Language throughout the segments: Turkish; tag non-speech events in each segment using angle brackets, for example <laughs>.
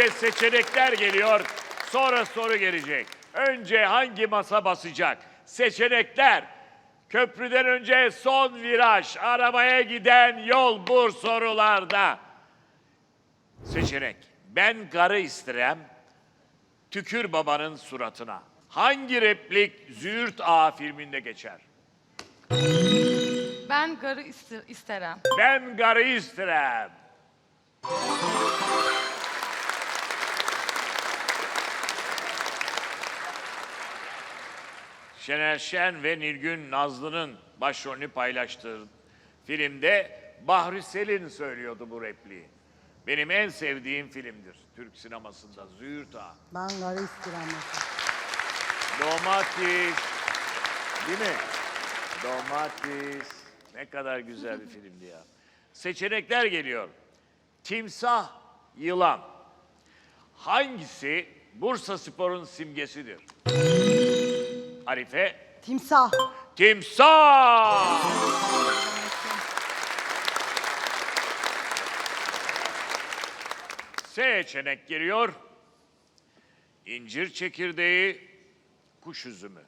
Önce seçenekler geliyor, sonra soru gelecek. Önce hangi masa basacak? Seçenekler. Köprüden önce son viraj, arabaya giden yol bu sorularda. Seçenek. Ben garı istirem, tükür babanın suratına. Hangi replik Züğürt Ağa filminde geçer? Ben garı iste- isterim. Ben garı istirem. Şener Şen ve Nilgün Nazlı'nın başrolünü paylaştığı filmde Bahri Selin söylüyordu bu repliği. Benim en sevdiğim filmdir Türk sinemasında Züğürt Ağa. Ben istirem mesela. Domates. Değil mi? Domates. Ne kadar güzel bir filmdi ya. Seçenekler geliyor. Timsah, yılan. Hangisi Bursa Spor'un simgesidir? Arife, Timsah. timsah. Seçenek geliyor. İncir çekirdeği, kuş üzümü.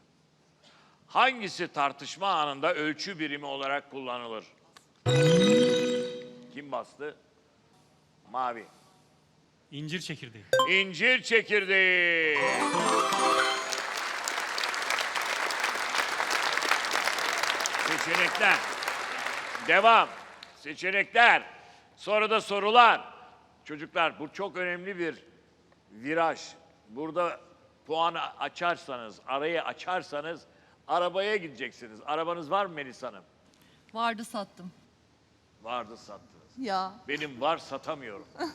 Hangisi tartışma anında ölçü birimi olarak kullanılır? Kim bastı? Mavi. İncir çekirdeği. İncir çekirdeği. Seçenekler. Devam. Seçenekler. Sonra da sorular. Çocuklar bu çok önemli bir viraj. Burada puanı açarsanız, arayı açarsanız arabaya gideceksiniz. Arabanız var mı Melis Hanım? Vardı sattım. Vardı sattınız. Ya. Benim var satamıyorum. <laughs>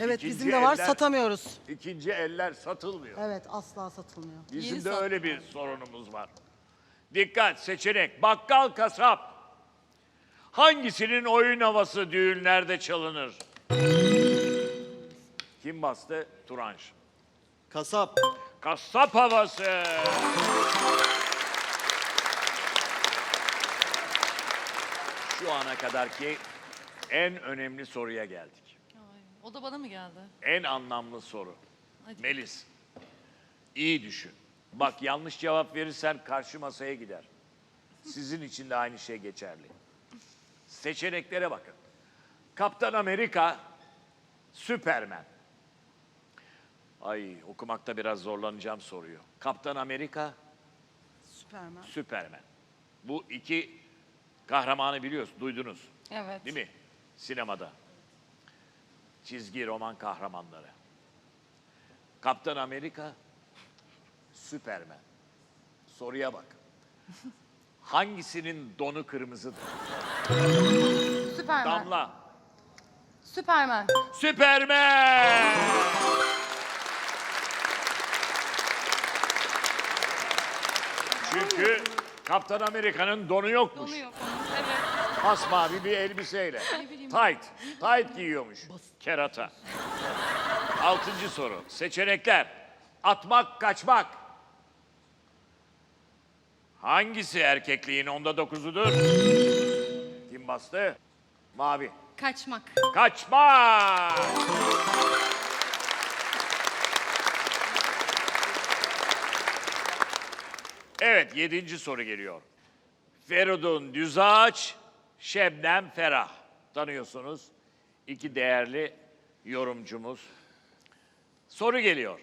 Evet İkinci bizim de var eller- satamıyoruz. İkinci eller satılmıyor. Evet asla satılmıyor. Bizim Yeni de sattım. öyle bir sorunumuz var. Dikkat seçenek. Bakkal kasap. Hangisinin oyun havası düğünlerde çalınır? Kim bastı? Turanş. Kasap. Kasap havası. Şu ana kadarki en önemli soruya geldik. Ay, O da bana mı geldi? En anlamlı soru. Hadi. Melis, iyi düşün. Bak yanlış cevap verirsen karşı masaya gider. Sizin için de aynı şey geçerli. Seçeneklere bakın. Kaptan Amerika, Süpermen. Ay okumakta biraz zorlanacağım soruyu. Kaptan Amerika, Süpermen. Süpermen. Bu iki kahramanı biliyoruz, duydunuz. Evet. Değil mi? Sinemada. Çizgi roman kahramanları. Kaptan Amerika, Süpermen. Soruya bak. Hangisinin donu kırmızıdır? Süpermen. Damla. Süpermen. Süpermen! Çünkü Kaptan Amerika'nın donu yokmuş. Donu yok onun. Evet. Masmavi bir elbiseyle. Tight. Tight giyiyormuş. Kerata. Altıncı soru. Seçenekler. Atmak, kaçmak. Hangisi erkekliğin onda dokuzudur? Kim bastı? Mavi. Kaçmak. Kaçmak. Evet, yedinci soru geliyor. Feridun Düzağaç, Şebnem Ferah. Tanıyorsunuz. İki değerli yorumcumuz. Soru geliyor.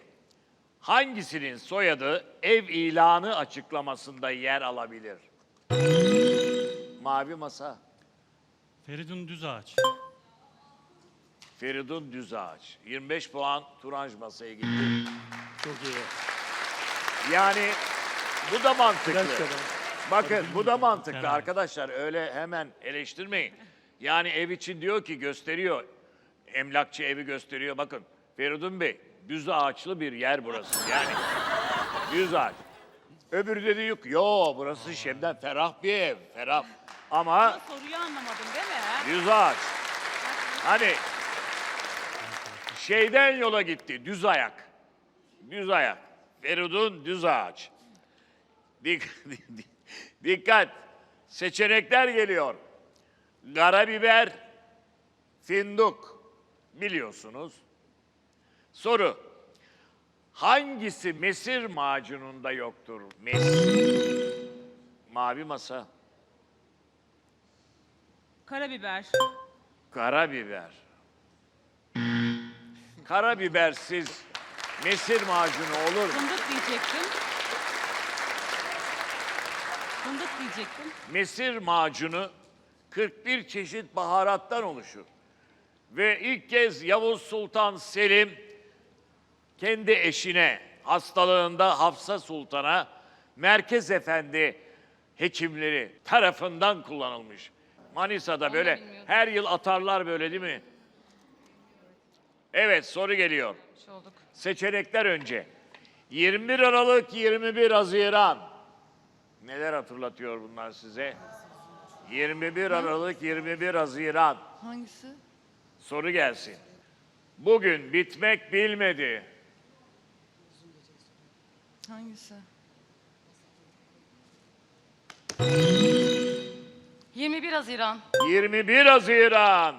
Hangisinin soyadı ev ilanı açıklamasında yer alabilir? Mavi masa. Feridun Düzağaç. Feridun Düzağaç. 25 puan Turanj masaya gitti. Çok iyi. Yani bu da mantıklı. Gerçekten. Bakın bu da mantıklı Herhalde. arkadaşlar. Öyle hemen eleştirmeyin. Yani ev için diyor ki gösteriyor. Emlakçı evi gösteriyor. Bakın Feridun Bey düz ağaçlı bir yer burası. Yani düz ağaç. Öbürü dedi yok. Yo burası Şebnem ferah bir ev. Ferah. Ama Soruyu anlamadım değil mi? Düz ağaç. Hani şeyden yola gitti. Düz ayak. Düz ayak. Feridun düz ağaç. Dik- <laughs> Dikkat. Seçenekler geliyor. Karabiber, fındık biliyorsunuz. Soru. Hangisi mesir macununda yoktur? Mesir. Mavi masa. Karabiber. Karabiber. Karabibersiz mesir macunu olur mu? Fındık diyecektim. Fındık diyecektim. Mesir macunu 41 çeşit baharattan oluşur. Ve ilk kez Yavuz Sultan Selim kendi eşine hastalığında Hafsa Sultan'a Merkez Efendi hekimleri tarafından kullanılmış. Manisa'da böyle her yıl atarlar böyle değil mi? Evet soru geliyor. Seçenekler önce. 21 Aralık, 21 Haziran. Neler hatırlatıyor bunlar size? 21 Aralık, 21 Haziran. Hangisi? Soru gelsin. Bugün bitmek bilmedi. Hangisi? 21 Haziran. 21 Haziran.